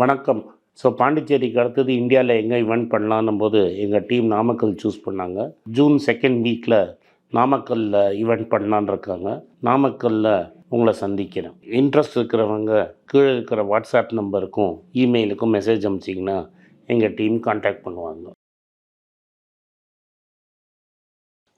வணக்கம். ஸோ பாண்டிச்சேரிக்கு அடுத்தது இந்தியாவில் எங்கே இவெண்ட் பண்ணலான்னும் போது எங்கள் டீம் நாமக்கல் சூஸ் பண்ணாங்க. ஜூன் செகண்ட் வீக்கில் நாமக்கல்லில் இவெண்ட் பண்ணலான் இருக்காங்க. நாமக்கல்லில் உங்களை சந்திக்கிறேன். இன்ட்ரெஸ்ட் இருக்கிறவங்க கீழே இருக்கிற வாட்ஸ்அப் நம்பருக்கும் இமெயிலுக்கும் மெசேஜ் அனுப்பிச்சிங்கன்னா எங்கள் டீம் காண்டாக்ட் பண்ணுவாங்க.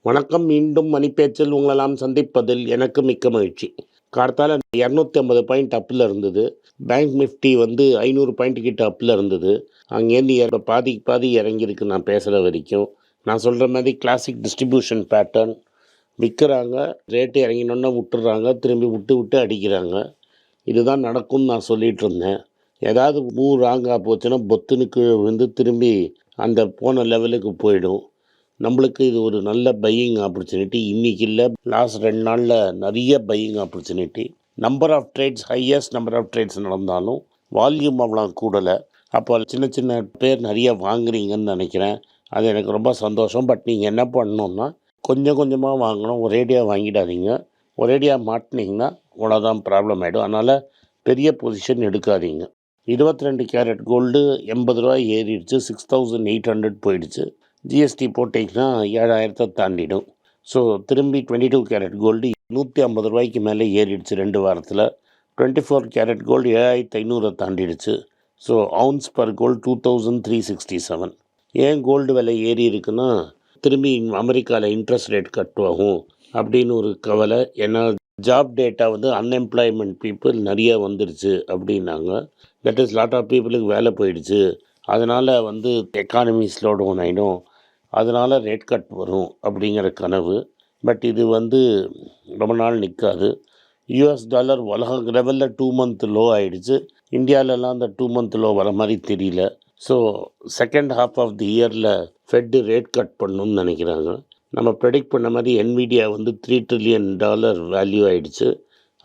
வணக்கம் மீண்டும் மணிப்பேச்சில் உங்களெல்லாம் சந்திப்பதில் எனக்கு மிக்க மகிழ்ச்சி. கார்த்தால இரநூத்தி ஐம்பது பாயிண்ட் அப்பில் இருந்தது. பேங்க் நிஃப்டி வந்து ஐநூறு பாயிண்ட் கிட்ட அப்பில் இருந்தது. அங்கேருந்து இற- பாதி பாதி இறங்கியிருக்கு நான் பேசுகிற வரைக்கும். நான் சொல்கிற மாதிரி கிளாசிக் டிஸ்ட்ரிபியூஷன் பேட்டர்ன் விற்கிறாங்க ரேட்டு இறங்கினோன்னா விட்டுறாங்க திரும்பி விட்டு விட்டு அடிக்கிறாங்க. இதுதான் நடக்கும்னு நான் சொல்லிட்டு இருந்தேன். ஏதாவது மூ ராங்காக போச்சுன்னா பொத்துன்னு கீழே விழுந்து திரும்பி அந்த போன லெவலுக்கு போயிடும். நம்மளுக்கு இது ஒரு நல்ல பையிங் ஆப்பர்ச்சுனிட்டி இன்றைக்கி இல்லை லாஸ்ட் ரெண்டு நாளில் நிறைய buying opportunity number of trades highest number of trades நடந்தாலும் வால்யூம் அவ்வளோ கூடலை. அப்போ சின்ன சின்ன பேர் நிறைய வாங்குறீங்கன்னு நினைக்கிறேன். அது எனக்கு ரொம்ப சந்தோஷம். பட் நீங்கள் என்ன பண்ணணும்னா கொஞ்சம் கொஞ்சமாக வாங்கணும். ஒரேடியாக வாங்கிடாதீங்க. ஒரேடியாக மாட்டினீங்கன்னா அவ்வளோதான் ப்ராப்ளம் ஆகிடும் அதனால் பெரிய பொசிஷன் எடுக்காதீங்க. இருபத்தி ரெண்டு கேரட் கோல்டு எண்பது ரூபாய் ஏறிடுச்சு. சிக்ஸ் தௌசண்ட் எயிட் ஹண்ட்ரட் போயிடுச்சு. ஜிஎஸ்டி போட்டிங்கன்னா ஏழாயிரத்தை தாண்டிடும். ஸோ திரும்பி டுவெண்ட்டி டூ கேரட் கோல்டு நூற்றி ஐம்பது ரூபாய்க்கு மேலே ஏறிடுச்சு ரெண்டு வாரத்தில். டுவெண்ட்டி ஃபோர் கேரட் கோல்டு ஏழாயிரத்து ஐநூறை தாண்டிடுச்சு. So ounce per gold two thousand three sixty seven ஏன் கோல்டு விலை ஏறி இருக்குன்னா திரும்பி அமெரிக்காவில் இன்ட்ரெஸ்ட் ரேட் கட் ஆகும் அப்படின்னு ஒரு கவலை. ஏன்னா ஜாப் டேட்டா வந்து அன்எம்ப்ளாய்மெண்ட் பீப்புள் நிறைய வந்துடுச்சு அப்படின்னாங்க. தட் இஸ் லாட் ஆஃப் பீப்புளுக்கு வேலை போயிடுச்சு. அதனால் வந்து எக்கானமி ஸ்லோ டவுன் ஆகிடும் அதனால் ரேட் கட் வரும் அப்படிங்கிற கனவு. பட் இது வந்து ரொம்ப நாள் நிற்காது யூஎஸ் டாலர் உலக லெவலில் டூ மந்த் லோ ஆகிடுச்சு இந்தியாவிலலாம் அந்த டூ மந்த் லோ வர மாதிரி தெரியல. So second half of the இயரில் ஃபெட்டு ரேட் கட் பண்ணணும்னு நினைக்கிறாங்க. நம்ம ப்ரெடிக்ட் பண்ண மாதிரி என்விடியா வந்து த்ரீ ட்ரில்லியன் டாலர் வேல்யூ ஆகிடுச்சு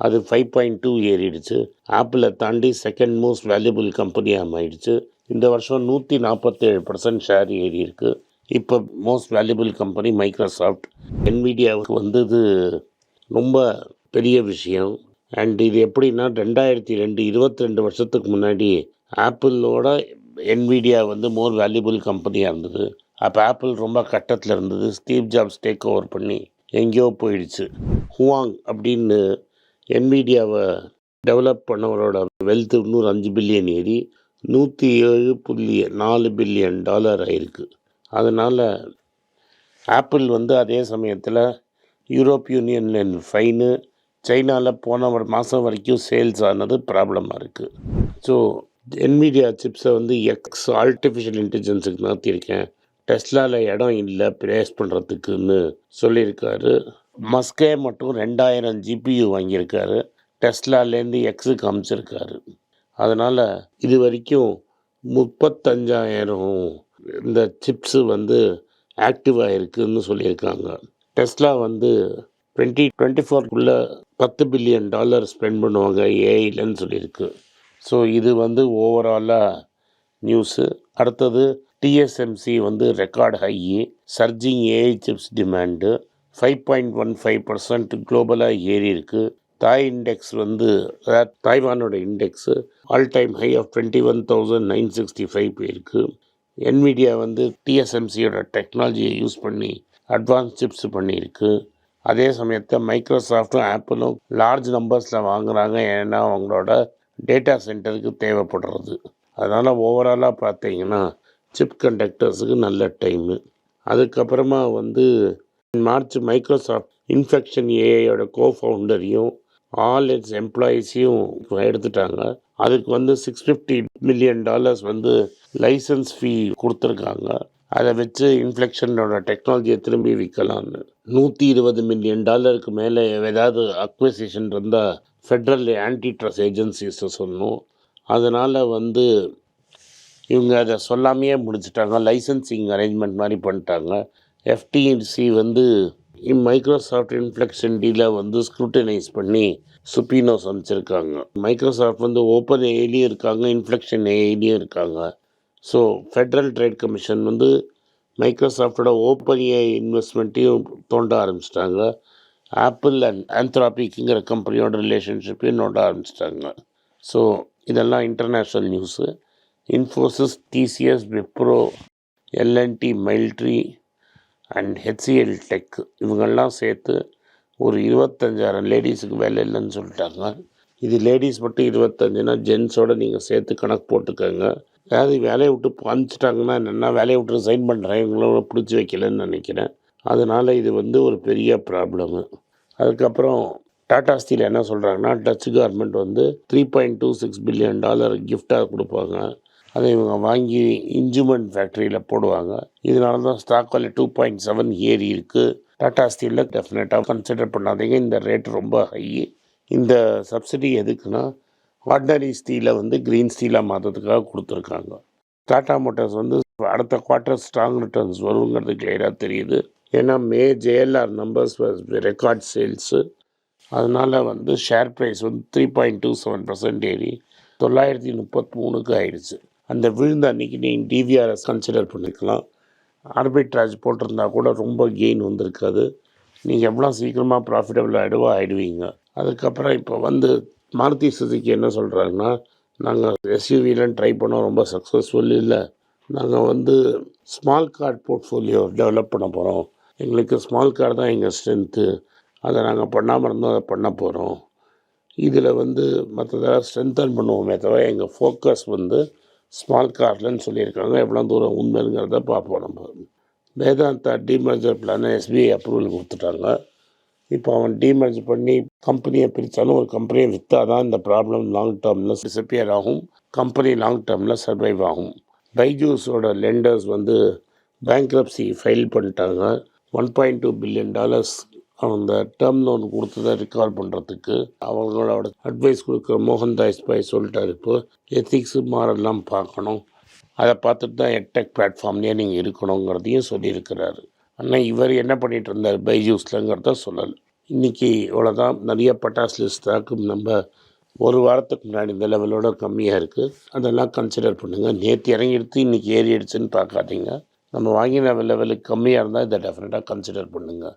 அது ஃபைவ் பாயிண்ட் டூ ஏறிடுச்சு. ஆப்பிளை தாண்டி செகண்ட் மோஸ்ட் வேல்யூபிள் கம்பெனியாக ஆயிடுச்சு இந்த வருஷம் நூற்றி நாற்பத்தேழு பர்சன்ட் ஷேர் ஏறி இருக்குது இப்போ மோஸ்ட் வேல்யூபிள் கம்பெனி மைக்ரோசாஃப்ட் என்விடியாவுக்கு வந்தது ரொம்ப பெரிய விஷயம். அண்ட் இது எப்படின்னா ரெண்டாயிரத்தி ரெண்டு இருபத்தி ரெண்டு வருஷத்துக்கு முன்னாடி ஆப்பிளோட என்விடியா வந்து மோர் வேல்யூபிள் கம்பெனியாக இருந்தது. அப்போ ஆப்பிள் ரொம்ப கட்டத்தில் இருந்தது. ஸ்டீவ் ஜாப்ஸ் டேக் ஓவர் பண்ணி எங்கேயோ போயிடுச்சு. ஹுவாங் அப்படின்னு என்விடியாவை டெவலப் பண்ணவரோட வெல்த் இன்னொரு அஞ்சு பில்லியன் ஏறி நூற்றி ஏழு புள்ளி நாலு பில்லியன் டாலர் ஆயிருக்கு. அதனால் ஆப்பிள் வந்து அதே சமயத்தில் யூரோப் யூனியனில் ஃபைனு சைனாவில் போன ஒரு மாதம் வரைக்கும் சேல்ஸ் ஆனது ப்ராப்ளமாக இருக்குது ஸோ என்மீடியா சிப்ஸை வந்து எக்ஸ் ஆர்டிஃபிஷியல் இன்டெலிஜென்ஸுக்கு மாற்றிருக்கேன் டெஸ்லாவில் இடம் இல்லை ப்ளேஸ் பண்ணுறதுக்குன்னு சொல்லியிருக்காரு. மஸ்கே மட்டும் ரெண்டாயிரம் ஜிபியு வாங்கியிருக்காரு. டெஸ்லாலேருந்து எக்ஸுக்கு அமைச்சிருக்காரு. அதனால் இது வரைக்கும் முப்பத்தஞ்சாயிரம் இந்த சிப்ஸு வந்து ஆக்டிவாக இருக்குதுன்னு சொல்லியிருக்காங்க. டெஸ்லா வந்து டுவெண்ட்டி டுவெண்ட்டி ஃபோர்க்குள்ளே பத்து பில்லியன் டாலர் ஸ்பெண்ட் பண்ணுவாங்க ஏஐலன்னு சொல்லியிருக்கு. ஸோ இது வந்து ஓவராலாக நியூஸு. அடுத்தது டிஎஸ்எம்சி வந்து record high surging AI chips demand. Five point one five percent குளோபலாக ஏறி இருக்குது தாய் இண்டெக்ஸ் வந்து தாய்வானோட index all time high of twenty one thousand nine sixty five போயிருக்கு. என்விடியா வந்து டிஎஸ்எம்சியோட டெக்னாலஜியை யூஸ் பண்ணி அட்வான்ஸ் சிப்ஸ் பண்ணியிருக்கு. அதே சமயத்தில் மைக்ரோசாஃப்ட்டும் ஆப்பிளும் லார்ஜ் நம்பர்ஸில் வாங்குறாங்க. ஏன்னா அவங்களோட டேட்டா சென்டருக்கு தேவைப்படுறது. அதனால் ஓவராலாக பார்த்தீங்கன்னா சிப் கண்டக்டர்ஸுக்கு நல்ல டைமு அதுக்கப்புறமா வந்து மார்ச் மைக்ரோசாஃப்ட் இன்ஃபெக்ஷன் ஏஐயோட கோ ஃபவுண்டரையும் ஆல் இட்ஸ் எம்ப்ளாயீஸையும் எடுத்துட்டாங்க. அதுக்கு வந்து சிக்ஸ் ஃபிஃப்டி மில்லியன் டாலர்ஸ் வந்து லைசன்ஸ் ஃபீ கொடுத்துருக்காங்க. அதை வச்சு இன்ஃப்ளெக்ஷனோட டெக்னாலஜியை திரும்பி விற்கலாம்னு. நூற்றி இருபது மில்லியன் டாலருக்கு மேலே ஏதாவது அக்வசிஷன் இருந்தால் ஃபெட்ரல் ஆன்டி ட்ரஸ் ஏஜென்சிஸை சொல்லணும். அதனால் வந்து இவங்க அதை சொல்லாமையே முடிச்சிட்டாங்க. லைசன்சிங் அரேஞ்ச்மெண்ட் மாதிரி பண்ணிட்டாங்க. எஃப்டிசி வந்து மைக்ரோசாஃப்ட் இன்ஃப்ளெக்ஷன் டீலை வந்து ஸ்க்ரூட்டனைஸ் பண்ணி சுப்பீனோஸ் அமைச்சிருக்காங்க மைக்ரோசாஃப்ட் வந்து ஓப்பன் ஏலையும் இருக்காங்க இன்ஃப்ளெக்ஷன் ஏஐலையும் இருக்காங்க. ஸோ ஃபெட்ரல் ட்ரேட் கமிஷன் வந்து மைக்ரோசாஃப்டோட ஓப்பன் ஏஐ இன்வெஸ்ட்மெண்ட்டையும் தோண்ட ஆரம்பிச்சிட்டாங்க. ஆப்பிள் அண்ட் ஆந்த்ராபிக்குங்கிற கம்பெனியோட ரிலேஷன்ஷிப்பையும் நோண்ட ஆரம்பிச்சிட்டாங்க. ஸோ இதெல்லாம் international news Infosys TCS Wipro L and T Mindtree and HCL tech இவங்கெல்லாம் சேர்த்து ஒரு இருபத்தஞ்சாயிரம் லேடிஸுக்கு வேலை இல்லைன்னு சொல்லிட்டாங்க. இது லேடிஸ் மட்டும் இருபத்தஞ்சுனா ஜென்ஸோடு நீங்கள் சேர்த்து கணக்கு போட்டுக்கோங்க. அதாவது வேலையை விட்டு அனுப்பிச்சிட்டாங்கன்னா என்னென்னா வேலையை விட்டு சைன் பண்ணுறேன் இவங்களும் பிடிச்சி வைக்கலன்னு நினைக்கிறேன். அதனால் இது வந்து ஒரு பெரிய ப்ராப்ளமு அதுக்கப்புறம் டாடா ஸ்டீல் என்ன சொல்கிறாங்கன்னா டச் கவர்மெண்ட் வந்து three point two six billion dollar கிஃப்டாக கொடுப்பாங்க. அதை இவங்க வாங்கி இன்ஜுமெண்ட் ஃபேக்ட்ரியில் போடுவாங்க. இதனால தான் ஸ்டாக் விலை டூ பாயிண்ட் செவன் ஏறி இருக்குது டாடா ஸ்டீலில் டெஃபினட்டாக கன்சிடர் பண்ணாதீங்க. இந்த ரேட் ரொம்ப ஹை இந்த சப்சிடி எதுக்குன்னா ஆர்டினரி ஸ்டீலை வந்து க்ரீன் ஸ்டீலாக மாற்றத்துக்காக கொடுத்துருக்காங்க. டாட்டா மோட்டார்ஸ் வந்து அடுத்த குவார்ட்டர் ஸ்ட்ராங் ரிட்டர்ன்ஸ் வருங்கிறது கிளியராக தெரியுது. ஏன்னா May JLR numbers record sales அதனால் வந்து ஷேர் ப்ரைஸ் வந்து three point two seven percent ஏறி தொள்ளாயிரத்தி முப்பத்தி மூணுக்கு ஆயிடுச்சு. அந்த விழுந்த அன்னைக்கு நீங்கள் டிவிஆர்எஸ் கன்சிடர் பண்ணிக்கலாம் ஆர்பிட்ராஜ் போட்டிருந்தா கூட ரொம்ப கெயின் வந்திருக்காது. நீங்கள் எவ்வளோ சீக்கிரமாக ப்ராஃபிட்டபிள் ஆகிடுவோ ஆகிடுவீங்க அதுக்கப்புறம் இப்போ வந்து மாருதி சுசுக்கி என்ன சொல்கிறாங்கன்னா நாங்கள் எஸ்யூவிலாம் ட்ரை பண்ணோம் ரொம்ப சக்ஸஸ்ஃபுல் இல்லை. நாங்கள் வந்து ஸ்மால் கார்ட் போர்ட்ஃபோலியோ டெவலப் பண்ண போகிறோம் எங்களுக்கு ஸ்மால் கார் தான் எங்கள் ஸ்ட்ரென்த்து அதை நாங்கள் பண்ணாமல் இருந்தோம் அதை பண்ண போகிறோம் இதில் வந்து மற்றதெல்லாம் ஸ்ட்ரென்தன் பண்ணுவோமே தவிர எங்கள் ஃபோக்கஸ் வந்து ஸ்மால் கார்லன்னு சொல்லியிருக்காங்க. எவ்வளோ தூரம் உண்மைங்கிறத பார்ப்போம் நம்ம. வேதாந்தா டிமர்ஜர் பிளானை எஸ்பிஐ அப்ரூவல் கொடுத்துட்டாங்க. இப்போ அவன் டிமர்ஜ் பண்ணி கம்பெனியை பிரித்தாலும் ஒரு கம்பெனியை விற்றா தான் இந்த ப்ராப்ளம் லாங் டேர்மில் டிசப்பியர் ஆகும். கம்பெனி லாங் டேர்மில் சர்வைவ் ஆகும். பைஜூஸோட லெண்டர்ஸ் வந்து பேங்க்ரப்சி ஃபைல் பண்ணிட்டாங்க. One point two billion dollars அந்த டேர்ம் லோன் கொடுத்ததை ரிகால் பண்ணுறதுக்கு அவங்களோட அட்வைஸ் கொடுக்குற மோகன்தாஸ் பாய் சொல்லிட்டார். இப்போ எத்திக்ஸு மாறெல்லாம் பார்க்கணும். அதை பார்த்துட்டு தான் எட்டெக் பிளாட்ஃபார்ம்லேயே நீங்கள் இருக்கணுங்கிறதையும் சொல்லியிருக்கிறாரு. ஆனால் இவர் என்ன பண்ணிகிட்டு இருந்தார்? பைஜூஸ்லங்கிறத சொல்லலை. இன்றைக்கி இவ்வளோதான் நிறைய பட்டாஸ் தாக்கும் நம்ம ஒரு வாரத்துக்கு முன்னாடி இந்த லெவலோட கம்மியாக இருக்குது அதெல்லாம் கன்சிடர் பண்ணுங்கள் நேற்று இறங்கிடுத்து இன்றைக்கி ஏறிடுச்சுன்னு பார்க்காதீங்க. நம்ம வாங்கின லெவலுக்கு கம்மியாக இருந்தால் இதை டெஃபினட்டாக கன்சிடர் பண்ணுங்கள்